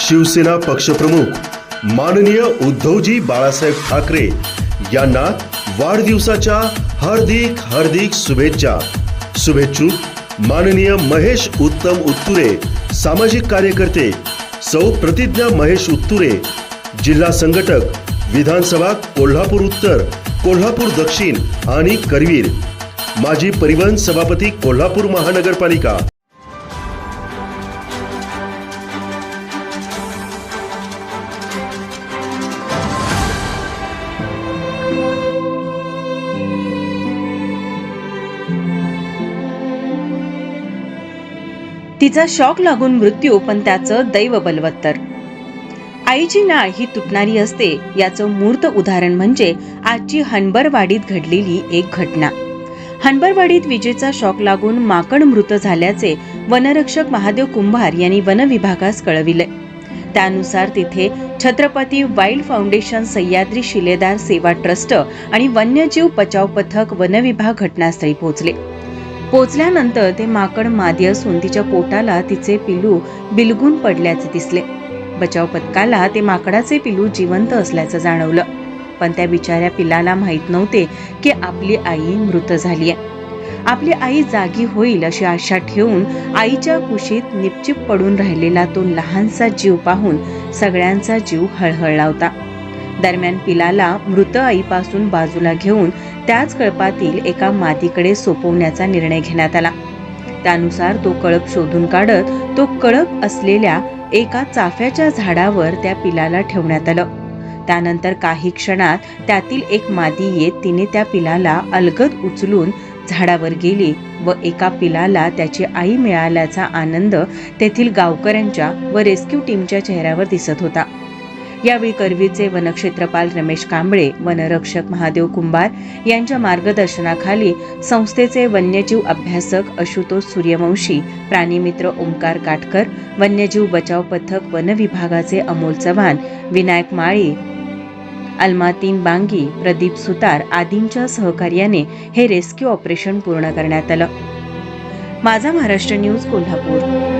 शिवसेना पक्षप्रमुख माननीय उद्धवजी बाळासाहेब ठाकरे यांना वाढदिवसाच्या हार्दिक हार्दिक शुभेच्छा. शुभेच्छुक माननीय महेश उत्तम उत्तुरे सामाजिक कार्यकर्ते सौ प्रतिज्ञा महेश उत्तुरे जिल्हा संघटक विधानसभा कोल्हापूर उत्तर कोल्हापूर दक्षिण आणि करवीर. माजी परिवहन सभापती कोल्हापूर महानगरपालिका. तिचा शॉक लागून मृत्यू पण त्याचं दैव बलवत्तर. आईची नाळ ही तुटणारी असते याचं मूर्त उदाहरण म्हणजे आजची हनबरवाडीत घडलेली एक घटना. हनबरवाडीत विजेचा शॉक लागून माकड मृत झाल्याचे वनरक्षक महादेव कुंभार यांनी वनविभागास कळविले. त्यानुसार तिथे Chhatrapati wild foundation Sahyadri Shiledar Seva trust आणि वन्यजीव बचाव पथक वनविभाग घटनास्थळी पोहोचले. पोचल्यानंतर ते माकड मादी असून तिच्या पोटाला तिचे पिलू बिलगून पडल्याचे दिसले. बचाव पथकाला ते माकडाचे पिलू जिवंत असल्याचं जाणवलं. पण त्या बिचाऱ्या पिलाला माहीत नव्हते की आपली आई मृत झाली आहे आपली आई जागी होईल अशी आशा ठेवून आईच्या कुशीत निपचिप पडून राहिलेला तो लहानसा जीव पाहून सगळ्यांचा जीव हळहळला होता. दरम्यान पिलाला मृत आईपासून बाजूला घेऊन त्याच कळपातील एका मादीकडे सोपवण्याचा निर्णय घेण्यात आला. त्यानुसार तो कळप शोधून काढत तो कळप असलेल्या एका चाफ्याच्या झाडावर त्या पिलाला ठेवण्यात आलं. त्यानंतर काही क्षणात त्यातील एक मादी येत तिने त्या पिलाला अलगद उचलून झाडावर गेली व एका पिलाला त्याची आई मिळाल्याचा आनंद तेथील गावकऱ्यांच्या व रेस्क्यू टीमच्या चेहऱ्यावर दिसत होता. यावेळी करवीचे वनक्षेत्रपाल रमेश कांबळे वनरक्षक महादेव कुंभार यांच्या मार्गदर्शनाखाली संस्थेचे वन्यजीव अभ्यासक आशुतोष सूर्यवंशी प्राणीमित्र ओंकार काटकर वन्यजीव बचाव पथक वन विभागाचे अमोल चव्हाण विनायक माळी अल्मातीन बांगी प्रदीप सुतार आदींच्या सहकार्याने हे रेस्क्यू ऑपरेशन पूर्ण करण्यात आलं. माझा महाराष्ट्र न्यूज कोल्हापूर.